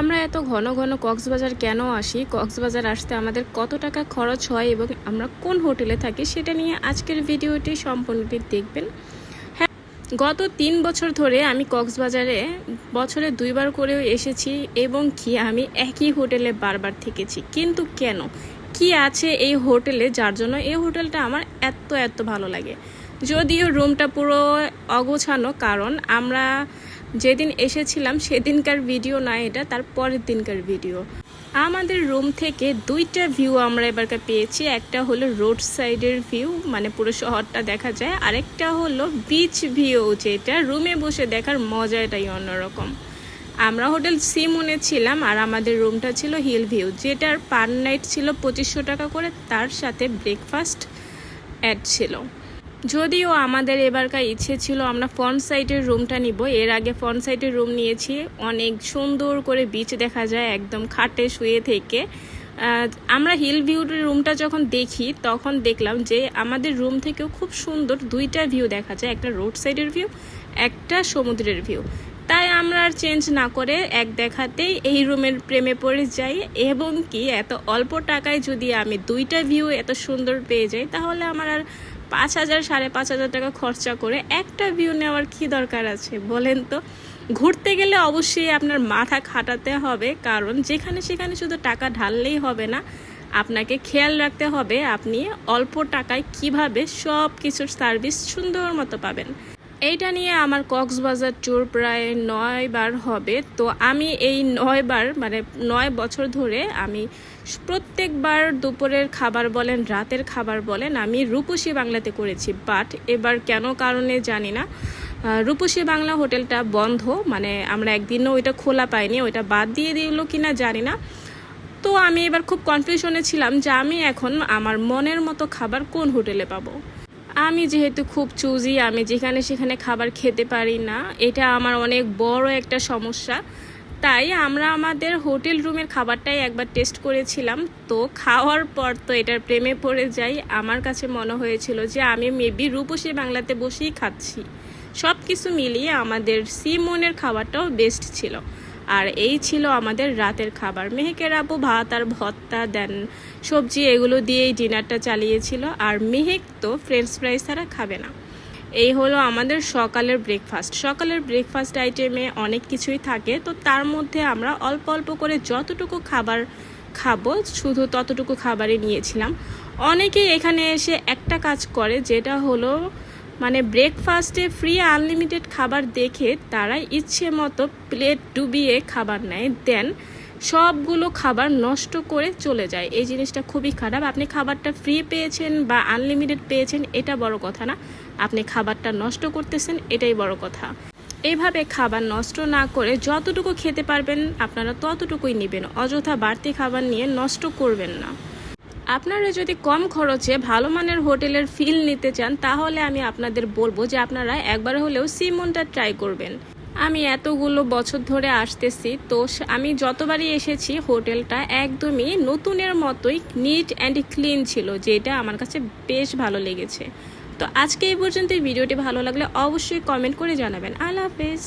আমরা এত ঘন ঘন কক্সবাজার কেন আসি? কক্সবাজার আসতে আমাদের কত টাকা খরচ হয় এবং আমরা কোন হোটেলে থাকি সেটা নিয়ে আজকের ভিডিওটি সম্পূর্ণটি দেখবেন। হ্যাঁ গত তিন বছর ধরে আমি কক্সবাজারে বছরে দুইবার করেও এসেছি এবং কি আমি একই হোটেলে বারবার থেকেছি। কিন্তু কেন? কি আছে এই হোটেলে যার জন্য এই হোটেলটা আমার এত এত ভালো লাগে? যদিও রুমটা পুরো অগোছানো, কারণ আমরা যেদিন এসেছিলাম সেদিনকার ভিডিও না এটা, তার পরের দিনকার ভিডিও। আমাদের রুম থেকে দুইটা ভিউ আমরা এবারকার পেয়েছি। একটা হলো রোড সাইডের ভিউ মানে পুরো শহরটা দেখা যায়। আরেকটা হলো বিচ ভিউ যেটা রুমে বসে দেখার মজাটাই অন্যরকম। আমরা হোটেল সিমনে ছিলাম আর আমাদের রুমটা ছিল হিল ভিউ যেটার পার নাইট ছিল পঁচিশশো টাকা করে, তার সাথে ব্রেকফাস্ট অ্যাড ছিল। যদিও আমাদের এবারকার ইচ্ছে ছিল, আমরা ফ্রন্ট সাইডের রুমটা নিব। এর আগে ফ্রন্ট সাইডের রুম নিয়েছি। অনেক সুন্দর করে বিচ দেখা যায়, একদম খাটে শুয়ে থেকে। আমরা হিল ভিউর রুমটা যখন দেখি, তখন দেখলাম যে আমাদের রুম থেকেও খুব সুন্দর দুইটা ভিউ দেখা যায়। একটা রোড সাইডের ভিউ একটা সমুদ্রের ভিউ তাই আমরা আর চেঞ্জ না করে এক দেখাতেই এই রুমের প্রেমে পড়ে যাই এবং কি এত অল্প টাকায় যদি আমি দুইটা ভিউ এত সুন্দর পেয়ে যাই, তাহলে আমার আর পাঁচ হাজার, সাড়ে পাঁচ হাজার টাকা খরচা করে একটা ভিউ নেওয়ার কি দরকার আছে বলেন তো? ঘুরতে গেলে অবশ্যই আপনার মাথা খাটাতে হবে, কারণ যেখানে সেখানে শুধু টাকা ঢাললেই হবে না, আপনাকে খেয়াল রাখতে হবে আপনি অল্প টাকায় কীভাবে সব কিছুর সার্ভিস সুন্দর মতো পাবেন। এইটা নিয়ে আমার কক্সবাজার ট্যুর প্রায় নয় বার হবে। তো আমি এই নয় বার মানে নয় বছর ধরে আমি প্রত্যেকবার দুপুরের খাবার বলেন, রাতের খাবার বলেন, আমি রূপসী বাংলাতে করেছি। বাট এবার কেন কারণে জানি না। রূপসী বাংলা হোটেলটা বন্ধ মানে আমরা একদিনও ওইটা খোলা পাইনি, ওইটা বাদ দিয়ে দিল কিনা জানি না। তো আমি এবার খুব কনফিউশনে ছিলাম যে আমি এখন আমার মনের মতো খাবার কোন হোটেলে পাবো? আমি যেহেতু খুব চুজি, আমি যেখানে সেখানে খাবার খেতে পারি না, এটা আমার অনেক বড় একটা সমস্যা। তাই আমরা আমাদের হোটেল রুমের খাবারটাই একবার টেস্ট করেছিলাম, তো খাওয়ার পর তো এটার প্রেমে পড়ে যাই। আমার কাছে মনে হয়েছিল যে আমি মেবি রূপসী বাংলাতে বসেই খাচ্ছি। সব কিছু মিলিয়ে আমাদের সিমনের খাবারটাও বেস্ট ছিল। আর এই ছিল আমাদের রাতের খাবার। মেহেকের আপু ভাত আর ভত্তা দেন সবজি এগুলো দিয়েই ডিনারটা চালিয়েছিল। আর মেহেক তো ফ্রেঞ্চ ফ্রাইস ছাড়া খাবে না। এই হলো আমাদের সকালের ব্রেকফাস্ট সকালের ব্রেকফাস্ট আইটেমে অনেক কিছুই থাকে। তো তার মধ্যে আমরা অল্প অল্প করে যতটুকু খাবার খাব, শুধু ততটুকু খাবারই নিয়েছিলাম। অনেকেই এখানে এসে একটা কাজ করে, যেটা হলো মানে ব্রেকফাস্টে ফ্রি আনলিমিটেড খাবার দেখে তারা ইচ্ছে মতো প্লেট ডুবিয়ে খাবার নেয়, দেন সবগুলো খাবার নষ্ট করে চলে যায়। এই জিনিসটা খুবই খারাপ। আপনি খাবারটা ফ্রি পেয়েছেন বা আনলিমিটেড পেয়েছেন, এটা বড় কথা না। আপনি খাবারটা নষ্ট করতেছেন, এটাই বড় কথা। এইভাবে খাবার নষ্ট না করে যতটুকু খেতে পারবেন, আপনারা ততটুকুই নেবেন। অযথা বাড়তি খাবার নিয়ে নষ্ট করবেন না। আপনারা যদি কম খরচে ভালো মানের হোটেলের ফিল নিতে চান, তাহলে আমি আপনাদের বলব যে আপনারা একবার হলেও সিমনটা ট্রাই করবেন। আমি এতগুলো বছর ধরে আসতেছি, তো আমি যতবারই এসেছি, হোটেলটা একদমই নতুনের মতোই নিট অ্যান্ড ক্লিন ছিল, যেটা আমার কাছে বেশ ভালো লেগেছে। তো আজকে এই পর্যন্ত ভিডিওটি ভালো লাগলে অবশ্যই কমেন্ট করে জানাবেন। আল্লাহ হাফেজ।